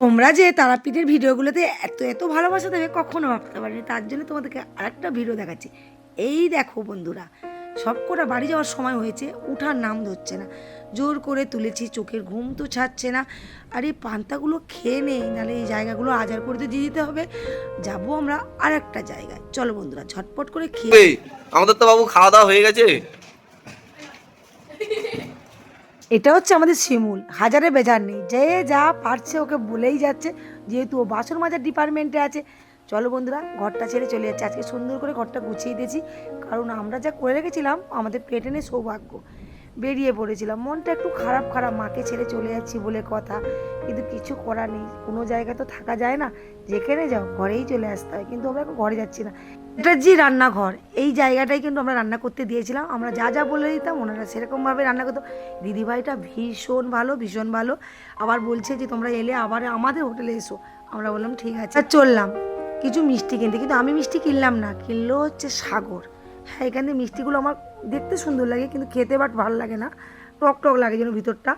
তোমরা যে তারাপীঠের ভিডিওগুলোতে এত এত ভালোবাসা দেবে, কখনো ভাবতে পারিনি। তার জন্য তোমাদেরকে আরেকটা ভিডিও দেখাচ্ছি। এই দেখো বন্ধুরা, সব কটা বাড়ি যাওয়ার সময় হয়েছে, উঠার নাম ধরছে না। জোর করে তুলেছি, চোখের ঘুম তো ছাড়ছে না। আর এই পান্তাগুলো খেয়ে নেই, নাহলে এই জায়গাগুলো আজার করে দিয়ে দিতে হবে। যাব আমরা আর একটা জায়গায়। চলো বন্ধুরা, ঝটপট করে খেয়ে আমাদের তো বাবু খাওয়া দাওয়া হয়ে গেছে। এটা হচ্ছে আমাদের শিমুল, হাজারে বেজার নেই, যে যা পারছে ওকে বলেই যাচ্ছে, যেহেতু ও বাসন মাজার ডিপার্টমেন্টে আছে। চলো বন্ধুরা, ঘরটা ছেড়ে চলে যাচ্ছে। আজকে সুন্দর করে ঘরটা গুছিয়ে দিয়েছি, কারণ আমরা যা করে রেখেছিলাম, আমাদের পেটে নেই সৌভাগ্য। বেরিয়ে পড়েছিলাম, মনটা একটু খারাপ খারাপ, মাকে ছেড়ে চলে যাচ্ছি বলে কথা, কিন্তু কিছু করার নেই, কোনো জায়গায় তো থাকা যায় না, যেখানে যাও, ঘরেই চলে আসতে হয়, কিন্তু আমরা এখন ঘরে যাচ্ছি না। এটা জি রান্নাঘর এই জায়গাটাই কিন্তু আমরা রান্না করতে দিয়েছিলাম। আমরা যা যা বলে দিতাম ওনারা সেরকমভাবে রান্না করতো। দিদিভাইটা ভীষণ ভালো ভীষণ ভালো। আবার বলছে যে, তোমরা এলে আবার আমাদের হোটেলে এসো। আমরা বললাম, ঠিক আছে। আর চললাম। কিছু মিষ্টি কিনতে। কিন্তু আমি মিষ্টি কিনলাম না। কিনলো হচ্ছে সাগর। হ্যাঁ এখানে মিষ্টিগুলো আমার দেখতে সুন্দর লাগে, কিন্তু খেতে বাট ভালো লাগে না। টক টক লাগে যেন ভিতরটা।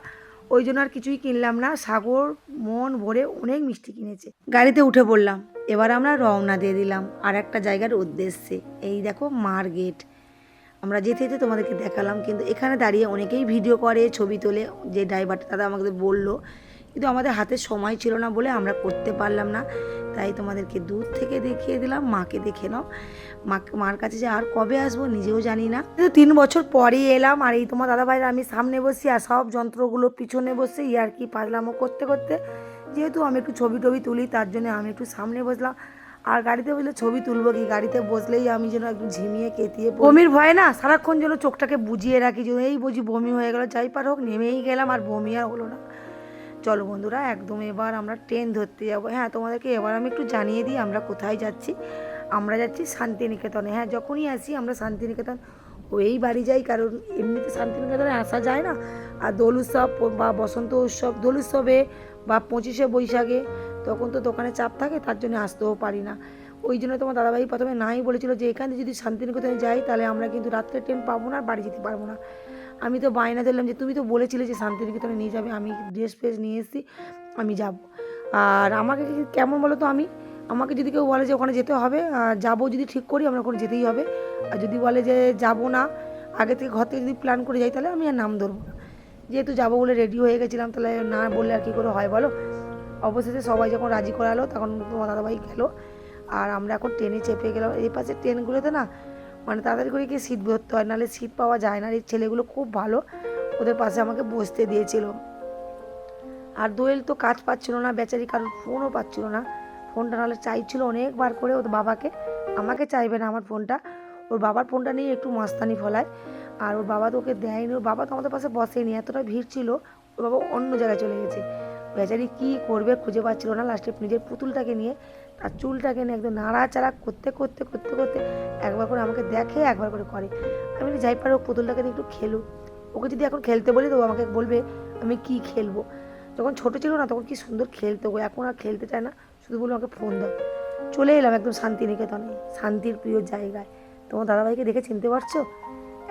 ওই জন্য আর কিছুই কিনলাম না। সাগর, মন ভরে অনেক মিষ্টি কিনেছে। গাড়িতে উঠে পড়লাম। এবার আমরা রওনা দিয়ে দিলাম আর একটা জায়গার উদ্দেশ্যে। এই দেখো মার গেট। আমরা যেতে যেতে তোমাদেরকে দেখালাম, কিন্তু এখানে দাঁড়িয়ে অনেকেই ভিডিও করে, ছবি তোলে, যে ড্রাইভারটা দাদা আমাদের বলল। কিন্তু আমাদের হাতে সময় ছিল না বলে আমরা করতে পারলাম না। তাই তোমাদেরকে দূর থেকে দেখিয়ে দিলাম, মাকে দেখে নাও। মা মার কাছে যে আর কবে আসব নিজেও জানি না। কিন্তু তিন বছর পরেই এলাম আর এই তোমার দাদা ভাইরা আমি সামনে বসি আর সব যন্ত্রগুলো পিছনে বসে ইয়ার কি পারলামও করতে করতে যেহেতু আমি একটু ছবি টবি তুলি, তার জন্য আমি একটু সামনে বসলাম। আর গাড়িতে বসলে ছবি তুলবো কি? গাড়িতে বসলেই আমি যেন একটু ঝিমিয়ে কেতিয়ে বমির ভয় না? সারাক্ষণ যেন চোখটাকে বুঝিয়ে রাখি যে এই বুঝি বমি হয়ে গেল, যাই পার হোক, নেমেই গেলাম, আর বমি আর হলো না। চলো বন্ধুরা, একদম এবার আমরা ট্রেন ধরতে যাব। হ্যাঁ তোমাদেরকে এবার আমি একটু জানিয়ে দিই আমরা কোথায় যাচ্ছি। আমরা যাচ্ছি শান্তিনিকেতনে। হ্যাঁ যখনই আসি আমরা শান্তিনিকেতন ওই বাড়ি যাই, কারণ এমনিতে শান্তিনিকেতনে আসা যায় না। আর দোল উৎসব বা বসন্ত উৎসব, দোল উৎসবে বা পঁচিশে বৈশাখে, তখন তো দোকানে চাপ থাকে, তার জন্য আসতেও পারি না। ওই জন্য তোমার দাদাভাই প্রথমে নাই বলেছিল যে, এখানে যদি শান্তিনিকেতনে যাই, তাহলে আমরা কিন্তু রাত্রে ট্রেন পাবো না আর বাড়ি যেতে পারব না। আমি তো বায়না দিলাম যে, তুমি তো বলেছিলে যে, শান্তিনিকেতনে নিয়ে যাবে, আমি ড্রেস ফ্রেস নিয়ে এসেছি, আমি যাব। আর আমাকে কেমন বলো তো আমি? আমাকে যদি কেউ বলে যে, ওখানে যেতে হবে যাব যদি ঠিক করি, আমরা ওখানে যেতেই হবে। আর যদি বলে যে, যাব না, আগে থেকে ঘর থেকে যদি প্ল্যান করে যাই, তাহলে আমি আর নাম ধরবো যেহেতু যাব বলে রেডি হয়ে গেছিলাম, তাহলে না বললে আর কী করে হয় বলো? অবশেষে সবাই যখন রাজি করালো, তখন তোমার দাদাভাই গেলো। আর আমরা এখন ট্রেনে চেপে গেলাম। এই পাশে ট্রেনগুলোতে না মানে তাড়াতাড়ি করে গিয়ে সিট ভরতে হয়, নাহলে সিট পাওয়া যায় না। এই ছেলেগুলো খুব ভালো, ওদের পাশে আমাকে বসতে দিয়েছিল। আর দোয়েল তো কাজ পাচ্ছিল না বেচারি কারোর ফোনও পাচ্ছিল না। ফোনটা নাহলে চাইছিল অনেকবার করে ওর বাবাকে। আমাকে চাইবে না আমার ফোনটা ওর বাবার ফোনটা নিয়ে একটু মাস্তানি ফলায়। আর ওর বাবা তো ওকে দেয়নি, ওর বাবা তো আমাদের পাশে বসেনি, এতটা ভিড় ছিল, ওর বাবা অন্য জায়গায় চলে গেছে। বেচারি কী করবে খুঁজে পাচ্ছিল না লাস্টে নিজের পুতুলটাকে নিয়ে তার চুলটাকে নিয়ে একদম নাড়াচাড়া করতে করতে করতে করতে একবার করে আমাকে দেখে, একবার করে করে। আমি যাই পারো, পুতুলটাকে নিয়ে একটু খেলুক ওকে যদি এখন খেলতে বলি তো আমাকে বলবে, আমি কি খেলব? যখন ছোট ছিল না, তখন কি সুন্দর খেলতো গো, এখন আর খেলতে চায় না, শুধু বলে আমাকে ফোন দাও। চলে এলাম একদম শান্তিনিকেতনে, শান্তির প্রিয় জায়গায়। তোমার দাদাভাইকে দেখে চিনতে পারছ?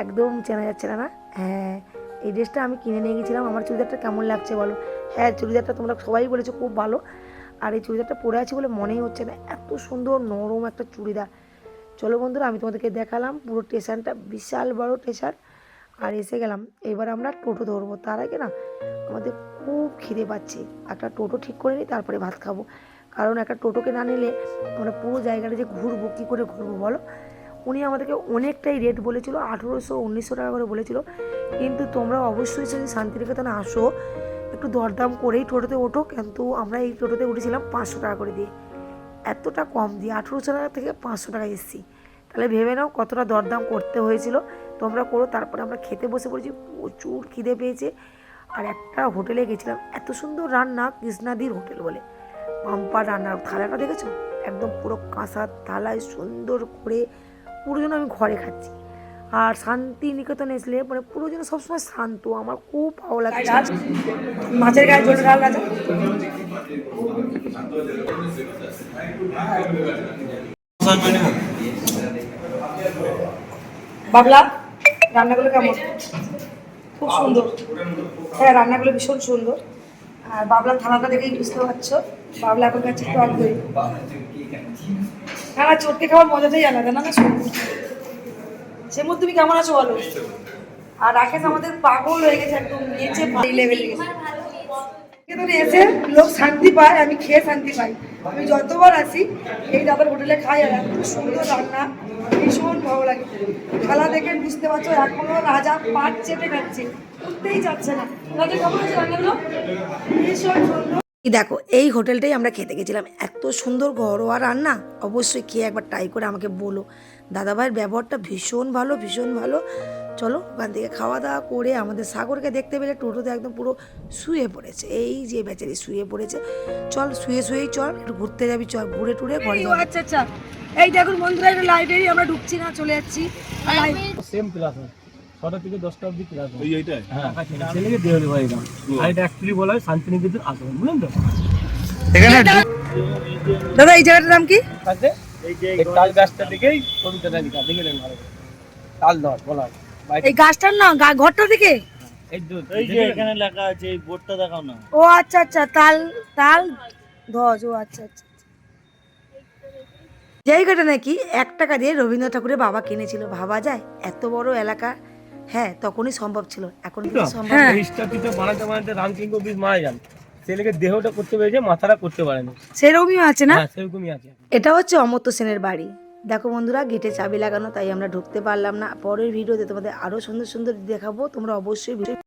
একদম চেনা যাচ্ছে না না? হ্যাঁ এই ড্রেসটা আমি কিনে নিয়ে গেছিলাম। আমার চুড়িদারটা কেমন লাগছে বলো? হ্যাঁ চুড়িদারটা তোমরা সবাই বলেছ খুব ভালো। আর এই চুড়িদারটা পরে আছি বলে মনেই হচ্ছে না। এত সুন্দর, নরম একটা চুড়িদার। চলো বন্ধুরা, আমি তোমাদেরকে দেখালাম পুরো স্টেশনটা। বিশাল বড় স্টেশন। আর এসে গেলাম। এবার আমরা টোটো ধরবো। তার আগে না, আমাদের খুব খিদে পাচ্ছে। একটা টোটো ঠিক করে নিই, তারপরে ভাত খাব। কারণ একটা টোটোকে না নিলে আমরা পুরো জায়গাটা যে ঘুরবো, কী করে ঘুরবো বলো? উনি আমাদেরকে অনেকটাই রেট বলেছিল, আঠেরোশো, উনিশশো টাকা করে বলেছিল। কিন্তু তোমরা অবশ্যই যদি শান্তিনিকেতনে আসো, একটু দরদাম করেই টোটোতে ওঠো, কিন্তু আমরা এই টোটোতে উঠেছিলাম পাঁচশো টাকা করে দিয়ে। এতটা কম দিয়ে, আঠেরোশো টাকা থেকে পাঁচশো টাকা এসেছি। তাহলে ভেবে নাও কতটা দরদাম করতে হয়েছিল। তোমরা করো, তারপরে আমরা খেতে বসে পড়েছি, প্রচুর খিদে পেয়েছে। আর একটা হোটেলে গেছিলাম, এত সুন্দর রান্না, কৃষ্ণাদির হোটেল বলে। পাম্পার রান্নার থালাটা দেখেছ? একদম পুরো কাঁসার থালায় সুন্দর করে পুরো আমি ঘরে খাচ্ছি। আর শান্তি নিকেতন আসলে মানে পুরো যেন সবসময় শান্ত, আমার খুব ভালো লাগে মাছের গায়ে জল ডাল রাজা বাবলা, রান্নাগুলো কেমন? খুব সুন্দর। হ্যাঁ রান্নাগুলো ভীষণ সুন্দর। আর বাবলার থালাটা দেখেই বুঝতে পারছ। বাবলা এখন কাছে টক দই না চটকে খাওয়ার মজাটাই আলাদা না না সেমন তুমি কেমন আছো বলো? আর রাকেশ আমাদের পাগল হয়ে গেছে একদম নিচে এই লেভেলে গেছে। এসে লোক শান্তি পায় আমি খেয়ে শান্তি পাই। আমি যতবার আসি এই দাদার হোটেলে খাই আর এত সুন্দর রান্না ভীষণ ভালো লাগে। খেলা দেখে বুঝতে পারছ এখনও রাজা পাট চেপে খাচ্ছে উঠতেই যাচ্ছে না। রাজা কেমন আছে রান্নাগুলো? ভীষণ সুন্দর। দেখো এই হোটেলটাই আমরা খেতে গেছিলাম। এত সুন্দর ঘরোয়া রান্না। অবশ্যই খেয়ে একবার ট্রাই করে আমাকে বলো। দাদাভাইয়ের ব্যবহারটা ভীষণ ভালো ভীষণ ভালো। চলো ওখান থেকে খাওয়া দাওয়া করে আমাদের সাগরকে দেখতে পেলে টোটোতে একদম পুরো শুয়ে পড়েছে। এই যে বেচারি শুয়ে পড়েছে। চল শুয়ে শুয়েই চল। একটু ঘুরতে যাবি চল। ঘুরে টুরে ঘরে আচ্ছা আচ্ছা এই দেখুন বন্ধুরা এটা লাইব্রেরি আমরা ঢুকছি না চলে যাচ্ছি। সেম ক্লাস ছটা থেকে দশটা অবধি ক্লাস হয়। হ্যাঁ ছেলেকে ভাই না আর এটা অ্যাকচুয়ালি বলা হয় শান্তিনিকেতন আশ্রম বুঝলেন তো? দাদা এই জায়গাটার নাম কি? এই তাল গাছটা দেখেই কবিতাটা লেখা দেখে নেন ভালো তাল ধর বলা হয়। এই গাছটার না ঘরটার দিকে? এই যে এই যে এখানে লেখা আছে এই বোর্ডটা দেখাও না। ও আচ্ছা আচ্ছা তাল তাল ধ্বজ ও আচ্ছা আচ্ছা জায়গাটা নাকি এক টাকা দিয়ে রবীন্দ্র ঠাকুরের বাবা কিনেছিল ভাবা যায়? এত বড় এলাকা হ্যাঁ তখনই সম্ভব ছিল। এখন কিন্তু সম্ভব না। বানাতে বানাতে রামকিঙ্গ বীজ মারা যান। ছেলেকে দেহটা করতে পেরেছে মাথাটা করতে পারেনি। সেরকমই আছে না? হ্যাঁ সেরকমই আছে। এটা হচ্ছে অমর্ত্য সেনের বাড়ি। দেখো বন্ধুরা গেটে চাবি লাগানো তাই আমরা ঢুকতে পারলাম না। পরের ভিডিওতে তোমাদের আরও সুন্দর সুন্দর দেখাবো। তোমরা অবশ্যই ভিডিও